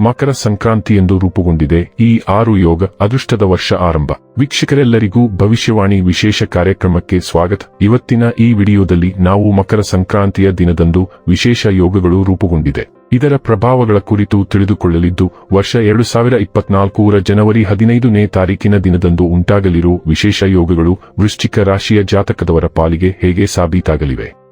ಮಕರ ಸಂಕ್ರಾಂತಿ ಎಂದು ರೂಪುಗೊಂಡಿದೆ. ಈ ಆರು ಯೋಗ ಅದೃಷ್ಟದ ವರ್ಷ ಆರಂಭ. ವೀಕ್ಷಕರೆಲ್ಲರಿಗೂ ಭವಿಷ್ಯವಾಣಿ ವಿಶೇಷ ಕಾರ್ಯಕ್ರಮಕ್ಕೆ ಸ್ವಾಗತ. ಇವತ್ತಿನ ಈ ವಿಡಿಯೋದಲ್ಲಿ ನಾವು ಮಕರ ಸಂಕ್ರಾಂತಿಯ ದಿನದಂದು ವಿಶೇಷ ಯೋಗಗಳು ರೂಪುಗೊಂಡಿದೆ. ಇದರ ಪ್ರಭಾವಗಳ ಕುರಿತು ತಿಳಿದುಕೊಳ್ಳಲಿದ್ದು, ವರ್ಷ ಎರಡು ಸಾವಿರ ಇಪ್ಪತ್ನಾಲ್ಕೂರ ಜನವರಿ ಹದಿನೈದನೇ ತಾರೀಕಿನ ದಿನದಂದು ಉಂಟಾಗಲಿರುವ ವಿಶೇಷ ಯೋಗಗಳು ವೃಶ್ಚಿಕ ರಾಶಿಯ ಜಾತಕದವರ ಪಾಲಿಗೆ ಹೇಗೆ ಸಾಬೀತಾಗಲಿವೆ?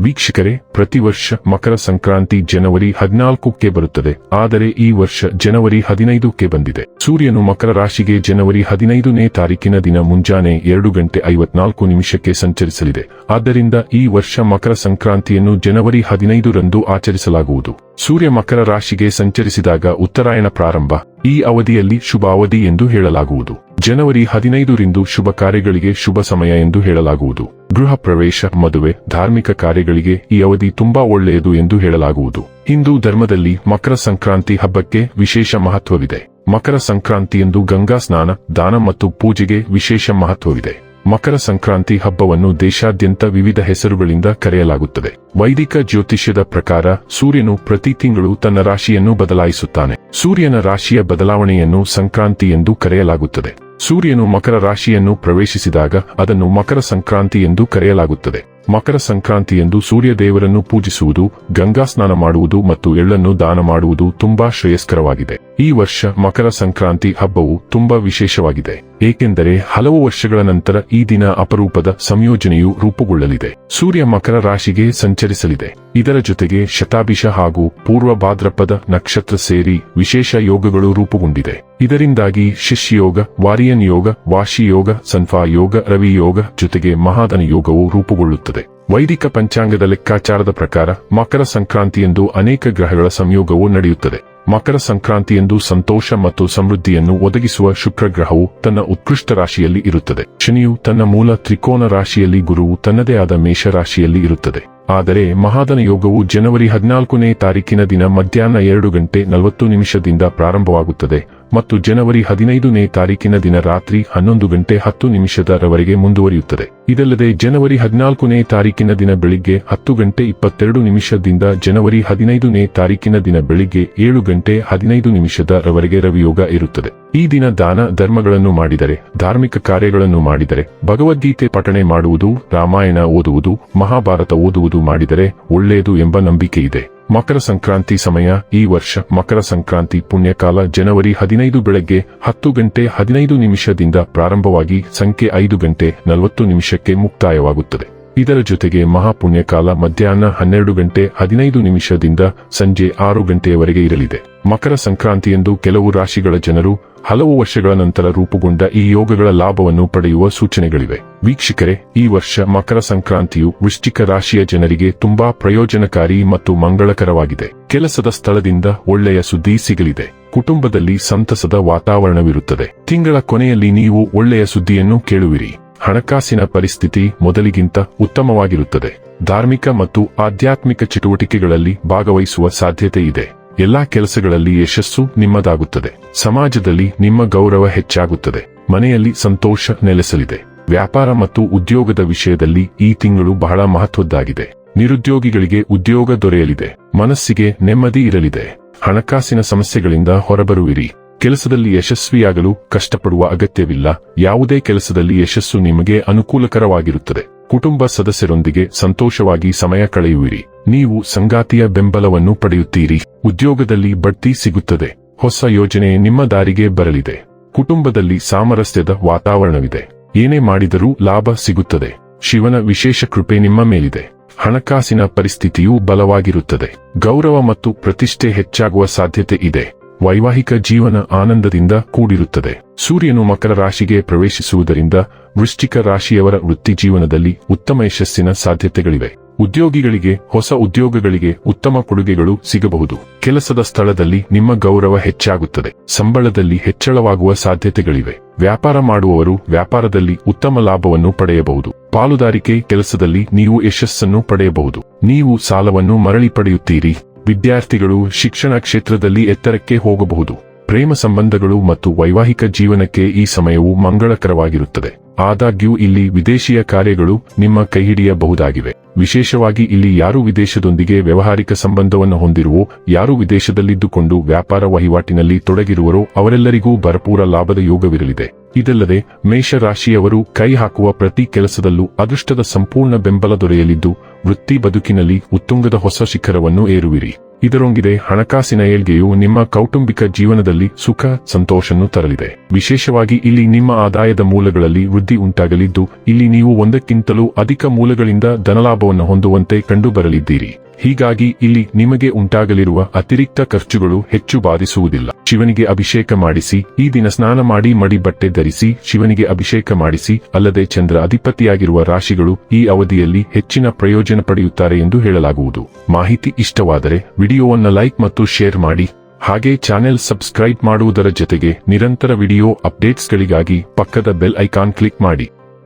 ವೀಕ್ಷಕರೇ, ಪ್ರತಿ ವರ್ಷ ಮಕರ ಸಂಕ್ರಾಂತಿ ಜನವರಿ ಹದಿನಾಲ್ಕಕ್ಕೆ ಬರುತ್ತದೆ. ಆದರೆ ಈ ವರ್ಷ ಜನವರಿ ಹದಿನೈದಕ್ಕೆ ಬಂದಿದೆ. ಸೂರ್ಯನು ಮಕರ ರಾಶಿಗೆ ಜನವರಿ ಹದಿನೈದನೇ ತಾರೀಕಿನ ದಿನ ಮುಂಜಾನೆ ಎರಡು ಗಂಟೆ ಐವತ್ನಾಲ್ಕು ನಿಮಿಷಕ್ಕೆ ಸಂಚರಿಸಲಿದೆ. ಆದ್ದರಿಂದ ಈ ವರ್ಷ ಮಕರ ಸಂಕ್ರಾಂತಿಯನ್ನು ಜನವರಿ ಹದಿನೈದರಂದು ಆಚರಿಸಲಾಗುವುದು. ಸೂರ್ಯ ಮಕರ ರಾಶಿಗೆ ಸಂಚರಿಸಿದಾಗ ಉತ್ತರಾಯಣ ಪ್ರಾರಂಭ. ಈ ಅವಧಿಯಲ್ಲಿ ಶುಭ ಅವಧಿ ಎಂದು ಹೇಳಲಾಗುವುದು. ಜನವರಿ ಹದಿನೈದರಿಂದ ಶುಭ ಕಾರ್ಯಗಳಿಗೆ ಶುಭ ಸಮಯ ಎಂದು ಹೇಳಲಾಗುವುದು. ಗೃಹ ಪ್ರವೇಶ ಮದುವೆ ಧಾರ್ಮಿಕ ಕಾರ್ಯಗಳಿಗೆ ಈ ಅವಧಿ ತುಂಬಾ ಒಳ್ಳೆಯದು ಎಂದು ಹೇಳಲಾಗುವುದು. ಹಿಂದೂ ಧರ್ಮದಲ್ಲಿ ಮಕರ ಸಂಕ್ರಾಂತಿ ಹಬ್ಬಕ್ಕೆ ವಿಶೇಷ ಮಹತ್ವವಿದೆ. ಮಕರ ಸಂಕ್ರಾಂತಿಯಂದು ಗಂಗಾ ಸ್ನಾನ, ದಾನ ಮತ್ತು ಪೂಜೆಗೆ ವಿಶೇಷ ಮಹತ್ವವಿದೆ. ಮಕರ ಸಂಕ್ರಾಂತಿ ಹಬ್ಬವನ್ನು ದೇಶಾದ್ಯಂತ ವಿವಿಧ ಹೆಸರುಗಳಿಂದ ಕರೆಯಲಾಗುತ್ತದೆ. ವೈದಿಕ ಜ್ಯೋತಿಷ್ಯದ ಪ್ರಕಾರ ಸೂರ್ಯನು ಪ್ರತಿ ತಿಂಗಳು ತನ್ನ ರಾಶಿಯನ್ನು ಬದಲಾಯಿಸುತ್ತಾನೆ. ಸೂರ್ಯನ ರಾಶಿಯ ಬದಲಾವಣೆಯನ್ನು ಸಂಕ್ರಾಂತಿ ಎಂದು ಕರೆಯಲಾಗುತ್ತದೆ. ಸೂರ್ಯನು ಮಕರ ರಾಶಿಯನ್ನು ಪ್ರವೇಶಿಸಿದಾಗ ಅದನ್ನು ಮಕರ ಸಂಕ್ರಾಂತಿ ಎಂದು ಕರೆಯಲಾಗುತ್ತದೆ. ಮಕರ ಸಂಕ್ರಾಂತಿಯಂದು ಸೂರ್ಯ ದೇವರನ್ನು ಪೂಜಿಸುವುದು, ಗಂಗಾ ಸ್ನಾನ ಮಾಡುವುದು ಮತ್ತು ಎಳ್ಳನ್ನು ದಾನ ಮಾಡುವುದು ತುಂಬಾ ಶ್ರೇಯಸ್ಕರವಾಗಿದೆ. ಈ ವರ್ಷ ಮಕರ ಸಂಕ್ರಾಂತಿ ಹಬ್ಬವು ತುಂಬಾ ವಿಶೇಷವಾಗಿದೆ. ಏಕೆಂದರೆ ಹಲವು ವರ್ಷಗಳ ನಂತರ ಈ ದಿನ ಅಪರೂಪದ ಸಂಯೋಜನೆಯು ರೂಪುಗೊಳ್ಳಲಿದೆ. ಸೂರ್ಯ ಮಕರ ರಾಶಿಗೆ ಸಂಚರಿಸಲಿದೆ. ಇದರ ಜೊತೆಗೆ ಶತಾಭಿಷ ಹಾಗೂ ಪೂರ್ವ ಭಾದ್ರಪದ ನಕ್ಷತ್ರ ಸೇರಿ ವಿಶೇಷ ಯೋಗಗಳು ರೂಪುಗೊಂಡಿದೆ. ಇದರಿಂದಾಗಿ ಶಿಷ್ಯಯೋಗ, ವಾರಿಯನ್ ಯೋಗ ವಾಶಿಯೋಗ ಸನ್ಫಾ ಯೋಗ, ರವಿ ಯೋಗ ಜೊತೆಗೆ ಮಹಾದನ ಯೋಗವು ರೂಪುಗೊಳ್ಳುತ್ತದೆ. ವೈದಿಕ ಪಂಚಾಂಗದ ಲೆಕ್ಕಾಚಾರದ ಪ್ರಕಾರ, ಮಕರ ಸಂಕ್ರಾಂತಿಯಂದು ಅನೇಕ ಗ್ರಹಗಳ ಸಂಯೋಗವು ನಡೆಯುತ್ತದೆ. ಮಕರ ಸಂಕ್ರಾಂತಿಯಂದು ಸಂತೋಷ ಮತ್ತು ಸಮೃದ್ಧಿಯನ್ನು ಒದಗಿಸುವ ಶುಕ್ರ ಗ್ರಹವು ತನ್ನ ಉತ್ಕೃಷ್ಟ ರಾಶಿಯಲ್ಲಿ ಇರುತ್ತದೆ. ಶನಿಯು ತನ್ನ ಮೂಲ ತ್ರಿಕೋನ ರಾಶಿಯಲ್ಲಿ, ಗುರುವು ತನ್ನದೇ ಆದ ಮೇಷ ರಾಶಿಯಲ್ಲಿ ಇರುತ್ತದೆ. ಆದರೆ ಮಹಾದನ ಯೋಗವು ಜನವರಿ ಹದಿನಾಲ್ಕನೇ ತಾರೀಕಿನ ದಿನ ಮಧ್ಯಾಹ್ನ ಎರಡು ಗಂಟೆ ನಲವತ್ತು ನಿಮಿಷದಿಂದ ಪ್ರಾರಂಭವಾಗುತ್ತದೆ ಮತ್ತು ಜನವರಿ ಹದಿನೈದನೇ ತಾರೀಕಿನ ದಿನ ರಾತ್ರಿ ಹನ್ನೊಂದು ಗಂಟೆ ಹತ್ತು ನಿಮಿಷದವರೆಗೆ ಮುಂದುವರಿಯುತ್ತದೆ. ಇದಲ್ಲದೆ ಜನವರಿ ಹದಿನಾಲ್ಕನೇ ತಾರೀಕಿನ ದಿನ ಬೆಳಿಗ್ಗೆ ಹತ್ತು ಗಂಟೆ ಇಪ್ಪತ್ತೆರಡು ನಿಮಿಷದಿಂದ ಜನವರಿ ಹದಿನೈದನೇ ತಾರೀಕಿನ ದಿನ ಬೆಳಿಗ್ಗೆ ಏಳು ಗಂಟೆ ಹದಿನೈದು ನಿಮಿಷದವರೆಗೆ ರವಿಯೋಗ ಇರುತ್ತದೆ. ಈ ದಿನ ದಾನ ಧರ್ಮಗಳನ್ನು ಮಾಡಿದರೆ, ಧಾರ್ಮಿಕ ಕಾರ್ಯಗಳನ್ನು ಮಾಡಿದರೆ, ಭಗವದ್ಗೀತೆ ಪಠಣೆ ಮಾಡುವುದು, ರಾಮಾಯಣ ಓದುವುದು, ಮಹಾಭಾರತ ಓದುವುದು ಮಾಡಿದರೆ ಒಳ್ಳೆಯದು ಎಂಬ ನಂಬಿಕೆ ಇದೆ. ಮಕರ ಸಂಕ್ರಾಂತಿ ಸಮಯ, ಈ ವರ್ಷ ಮಕರ ಸಂಕ್ರಾಂತಿ ಪುಣ್ಯಕಾಲ ಜನವರಿ ಹದಿನೈದು ಬೆಳಗ್ಗೆ ಹತ್ತು ಗಂಟೆ ಹದಿನೈದು ನಿಮಿಷದಿಂದ ಪ್ರಾರಂಭವಾಗಿ ಸಂಖ್ಯೆ ಐದು ಗಂಟೆ ನಲವತ್ತು ನಿಮಿಷಕ್ಕೆ ಮುಕ್ತಾಯವಾಗುತ್ತದೆ. ಇದರ ಜೊತೆಗೆ ಮಹಾಪುಣ್ಯಕಾಲ ಮಧ್ಯಾಹ್ನ ಹನ್ನೆರಡು ಗಂಟೆ ಹದಿನೈದು ನಿಮಿಷದಿಂದ ಸಂಜೆ ಆರು ಗಂಟೆಯವರೆಗೆ ಇರಲಿದೆ. ಮಕರ ಸಂಕ್ರಾಂತಿಯಂದು ಕೆಲವು ರಾಶಿಗಳ ಜನರು ಹಲವು ವರ್ಷಗಳ ನಂತರ ರೂಪುಗೊಂಡ ಈ ಯೋಗಗಳ ಲಾಭವನ್ನು ಪಡೆಯುವ ಸೂಚನೆಗಳಿವೆ. ವೀಕ್ಷಕರೇ, ಈ ವರ್ಷ ಮಕರ ಸಂಕ್ರಾಂತಿಯು ವೃಶ್ಚಿಕ ರಾಶಿಯ ಜನರಿಗೆ ತುಂಬಾ ಪ್ರಯೋಜನಕಾರಿ ಮತ್ತು ಮಂಗಳಕರವಾಗಿದೆ. ಕೆಲಸದ ಸ್ಥಳದಿಂದ ಒಳ್ಳೆಯ ಸುದ್ದಿ ಸಿಗಲಿದೆ. ಕುಟುಂಬದಲ್ಲಿ ಸಂತಸದ ವಾತಾವರಣವಿರುತ್ತದೆ. ತಿಂಗಳ ಕೊನೆಯಲ್ಲಿ ನೀವು ಒಳ್ಳೆಯ ಸುದ್ದಿಯನ್ನು ಕೇಳುವಿರಿ. ಹಣಕಾಸಿನ ಪರಿಸ್ಥಿತಿ ಮೊದಲಿಗಿಂತ ಉತ್ತಮವಾಗಿರುತ್ತದೆ. ಧಾರ್ಮಿಕ ಮತ್ತು ಆಧ್ಯಾತ್ಮಿಕ ಚಟುವಟಿಕೆಗಳಲ್ಲಿ ಭಾಗವಹಿಸುವ ಸಾಧ್ಯತೆ ಇದೆ. ಎಲ್ಲಾ ಕೆಲಸಗಳಲ್ಲಿ ಯಶಸ್ಸು ನಿಮ್ಮದಾಗುತ್ತದೆ. ಸಮಾಜದಲ್ಲಿ ನಿಮ್ಮ ಗೌರವ ಹೆಚ್ಚಾಗುತ್ತದೆ. ಮನೆಯಲ್ಲಿ ಸಂತೋಷ ನೆಲೆಸಲಿದೆ. ವ್ಯಾಪಾರ ಮತ್ತು ಉದ್ಯೋಗದ ವಿಷಯದಲ್ಲಿ ಈ ತಿಂಗಳು ಬಹಳ ಮಹತ್ವದ್ದಾಗಿದೆ. ನಿರುದ್ಯೋಗಿಗಳಿಗೆ ಉದ್ಯೋಗ ದೊರೆಯಲಿದೆ. ಮನಸ್ಸಿಗೆ ನೆಮ್ಮದಿ ಇರಲಿದೆ. ಹಣಕಾಸಿನ ಸಮಸ್ಯೆಗಳಿಂದ ಹೊರಬರುವಿರಿ. ಕೆಲಸದಲ್ಲಿ ಯಶಸ್ವಿಯಾಗಲು ಕಷ್ಟಪಡುವ ಅಗತ್ಯವಿಲ್ಲ. ಯಾವುದೇ ಕೆಲಸದಲ್ಲಿ ಯಶಸ್ಸು ನಿಮಗೆ ಅನುಕೂಲಕರವಾಗಿರುತ್ತದೆ. ಕುಟುಂಬ ಸದಸ್ಯರೊಂದಿಗೆ ಸಂತೋಷವಾಗಿ ಸಮಯ ಕಳೆಯುವಿರಿ. ನೀವು ಸಂಗಾತಿಯ ಬೆಂಬಲವನ್ನು ಪಡೆಯುತ್ತೀರಿ. ಉದ್ಯೋಗದಲ್ಲಿ ಬಡ್ತಿ ಸಿಗುತ್ತದೆ. ಹೊಸ ಯೋಜನೆ ನಿಮ್ಮ ದಾರಿಗೆ ಬರಲಿದೆ. ಕುಟುಂಬದಲ್ಲಿ ಸಾಮರಸ್ಯದ ವಾತಾವರಣವಿದೆ. ಏನೇ ಮಾಡಿದರೂ ಲಾಭ ಸಿಗುತ್ತದೆ. ಶಿವನ ವಿಶೇಷ ಕೃಪೆ ನಿಮ್ಮ ಮೇಲಿದೆ. ಹಣಕಾಸಿನ ಪರಿಸ್ಥಿತಿಯೂ ಬಲವಾಗಿರುತ್ತದೆ. ಗೌರವ ಮತ್ತು ಪ್ರತಿಷ್ಠೆ ಹೆಚ್ಚಾಗುವ ಸಾಧ್ಯತೆ ಇದೆ. ವೈವಾಹಿಕ ಜೀವನ ಆನಂದದಿಂದ ಕೂಡಿರುತ್ತದೆ. ಸೂರ್ಯನು ಮಕರ ರಾಶಿಗೆ ಪ್ರವೇಶಿಸುವುದರಿಂದ ವೃಶ್ಚಿಕ ರಾಶಿಯವರ ವೃತ್ತಿ ಜೀವನದಲ್ಲಿ ಉತ್ತಮ ಯಶಸ್ಸಿನ ಸಾಧ್ಯತೆಗಳಿವೆ. ಉದ್ಯೋಗಿಗಳಿಗೆ, ಹೊಸ ಉದ್ಯೋಗಗಳಿಗೆ ಉತ್ತಮ ಕೊಡುಗೆಗಳು ಸಿಗಬಹುದು. ಕೆಲಸದ ಸ್ಥಳದಲ್ಲಿ ನಿಮ್ಮ ಗೌರವ ಹೆಚ್ಚಾಗುತ್ತದೆ. ಸಂಬಳದಲ್ಲಿ ಹೆಚ್ಚಳವಾಗುವ ಸಾಧ್ಯತೆಗಳಿವೆ. ವ್ಯಾಪಾರ ಮಾಡುವವರು ವ್ಯಾಪಾರದಲ್ಲಿ ಉತ್ತಮ ಲಾಭವನ್ನು ಪಡೆಯಬಹುದು. ಪಾಲುದಾರಿಕೆ ಕೆಲಸದಲ್ಲಿ ನೀವು ಯಶಸ್ಸನ್ನು ಪಡೆಯಬಹುದು. ನೀವು ಸಾಲವನ್ನು ಮರಳಿ ಪಡೆಯುತ್ತೀರಿ. ವಿದ್ಯಾರ್ಥಿಗಳು ಶಿಕ್ಷಣ ಕ್ಷೇತ್ರದಲ್ಲಿ ಎತ್ತರಕ್ಕೆ ಹೋಗಬಹುದು. ಪ್ರೇಮ ಸಂಬಂಧಗಳು ಮತ್ತು ವೈವಾಹಿಕ ಜೀವನಕ್ಕೆ ಈ ಸಮಯವು ಮಂಗಳಕರವಾಗಿರುತ್ತದೆ. ಆದಾಗ್ಯೂ ಇಲ್ಲಿ ವಿದೇಶೀಯ ಕಾರ್ಯಗಳು ನಿಮ್ಮ ಕೈಹಿಡಿಯಬಹುದಾಗಿವೆ. ವಿಶೇಷವಾಗಿ ಇಲ್ಲಿ ಯಾರು ವಿದೇಶದೊಂದಿಗೆ ವ್ಯವಹಾರಿಕ ಸಂಬಂಧವನ್ನು ಹೊಂದಿರುವೋ, ಯಾರು ವಿದೇಶದಲ್ಲಿದ್ದುಕೊಂಡು ವ್ಯಾಪಾರ ವಹಿವಾಟಿನಲ್ಲಿ ತೊಡಗಿರುವರೋ, ಅವರೆಲ್ಲರಿಗೂ ಭರಪೂರ ಲಾಭದ ಯೋಗವಿರಲಿದೆ. ಇದಲ್ಲದೆ ಮೇಷರಾಶಿಯವರು ಕೈ ಹಾಕುವ ಪ್ರತಿ ಕೆಲಸದಲ್ಲೂ ಅದೃಷ್ಟದ ಸಂಪೂರ್ಣ ಬೆಂಬಲ ದೊರೆಯಲಿದ್ದು, ವೃತ್ತಿ ಬದುಕಿನಲ್ಲಿ ಉತ್ತುಂಗದ ಹೊಸ ಶಿಖರವನ್ನು ಏರುವಿರಿ. ಇದರೊಂದಿಗೆ ಹಣಕಾಸಿನ ಏಳ್ಗೆಯು ನಿಮ್ಮ ಕೌಟುಂಬಿಕ ಜೀವನದಲ್ಲಿ ಸುಖ, ಸಂತೋಷನ್ನು ತರಲಿದೆ. ವಿಶೇಷವಾಗಿ ಇಲ್ಲಿ ನಿಮ್ಮ ಆದಾಯದ ಮೂಲಗಳಲ್ಲಿ ವೃದ್ಧಿ ಉಂಟಾಗಲಿದ್ದು, ಇಲ್ಲಿ ನೀವು ಒಂದಕ್ಕಿಂತಲೂ ಅಧಿಕ ಮೂಲಗಳಿಂದ ಧನಲಾಭವನ್ನು ಹೊಂದುವಂತೆ ಕಂಡುಬರಲಿದ್ದೀರಿ. ಹೀಗಾಗಿ ಇಲ್ಲಿ ನಿಮಗೆ ಉಂಟಾಗಲಿರುವ ಅತಿರಿಕ್ತ ಖರ್ಚುಗಳು ಹೆಚ್ಚು ಬಾಧಿಸುವುದಿಲ್ಲ. ಶಿವನಿಗೆ ಅಭಿಷೇಕ ಮಾಡಿಸಿ, ಈ ದಿನ ಸ್ನಾನ ಮಾಡಿ ಮಡಿ ಬಟ್ಟೆ ಧರಿಸಿ, ಶಿವನಿಗೆ ಅಭಿಷೇಕ ಮಾಡಿಸಿ, ಅಲ್ಲದೆ ಚಂದ್ರ ಅಧಿಪತಿಯಾಗಿರುವ ರಾಶಿಗಳು ಈ ಅವಧಿಯಲ್ಲಿ ಹೆಚ್ಚಿನ ಪ್ರಯೋಜನ ಪಡೆಯುತ್ತಾರೆ ಎಂದು ಹೇಳಲಾಗುವುದು. ಮಾಹಿತಿ ಇಷ್ಟವಾದರೆ ವಿಡಿಯೋವನ್ನು ಲೈಕ್ ಮತ್ತು ಶೇರ್ ಮಾಡಿ, ಹಾಗೆ ಚಾನೆಲ್ ಸಬ್ಸ್ಕ್ರೈಬ್ ಮಾಡುವುದರ ಜೊತೆಗೆ ನಿರಂತರ ವಿಡಿಯೋ ಅಪ್ಡೇಟ್ಸ್ಗಳಿಗಾಗಿ ಪಕ್ಕದ ಬೆಲ್ ಐಕಾನ್ ಕ್ಲಿಕ್ ಮಾಡಿ.